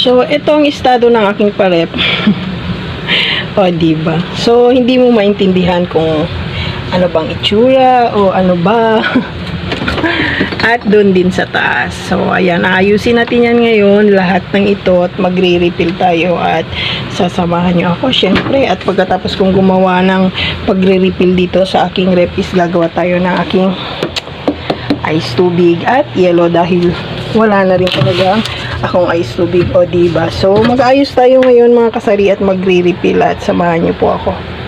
So, ito ang estado ng aking parep. o, diba? So, hindi mo maintindihan kung ano bang itsura o ano ba. at doon din sa taas. So, ayan, ayusin natin yan ngayon, lahat ng ito at magre-refill tayo at sasamahan nyo ako, syempre. At pagkatapos kong gumawa ng pagre-refill dito sa aking rep is gagawa tayo ng aking ice tubig at yellow dahil wala na rin talaga akong ice tubig o diba. So, mag-ayos tayo ngayon mga kasari at magre-refill at samahan nyo po ako.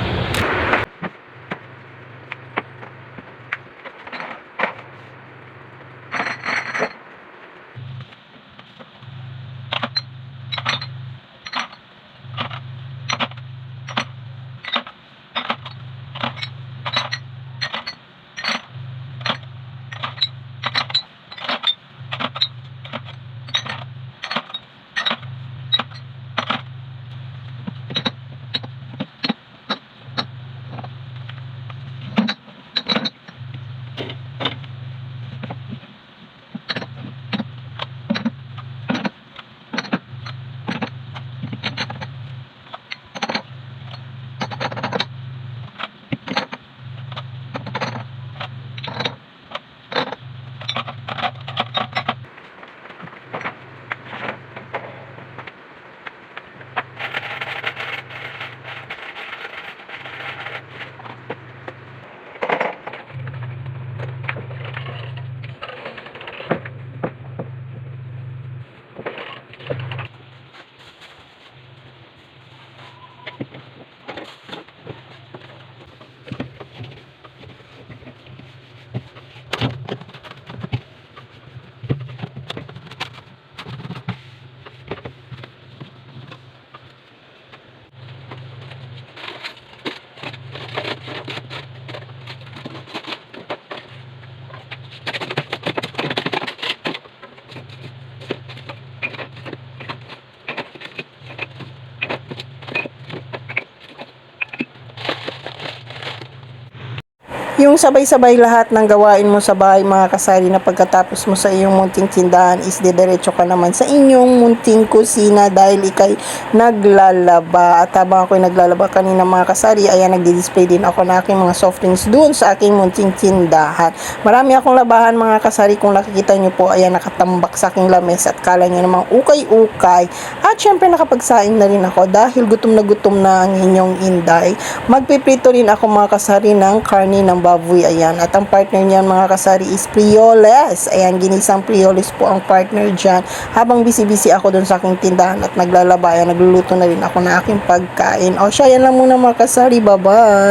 Yung sabay-sabay lahat ng gawain mo sa bahay mga kasari na pagkatapos mo sa iyong munting tindahan is didiretso ka naman sa inyong munting kusina dahil ikay naglalaba. At habang ako'y naglalaba kanina mga kasari, ayan nagdi-display din ako ng aking mga soft drinks doon sa aking munting tindahan. Marami akong labahan mga kasari kung nakikita nyo po, ayan nakatambak sa aking lames at kala nyo namang ukay-ukay. At syempre nakapagsaing na rin ako dahil gutom na gutom na ang inyong inday. Magpiprito rin ako mga kasari ng karni ng baboy. Ayan. At ang partner niyan mga kasari is Prioles. Ayan, ginisang Prioles po ang partner dyan. Habang busy-busy ako dun sa aking tindahan at naglalaba, ayan, nagluluto na rin ako ng aking pagkain. O siya, yan lang muna mga kasari. Bye-bye!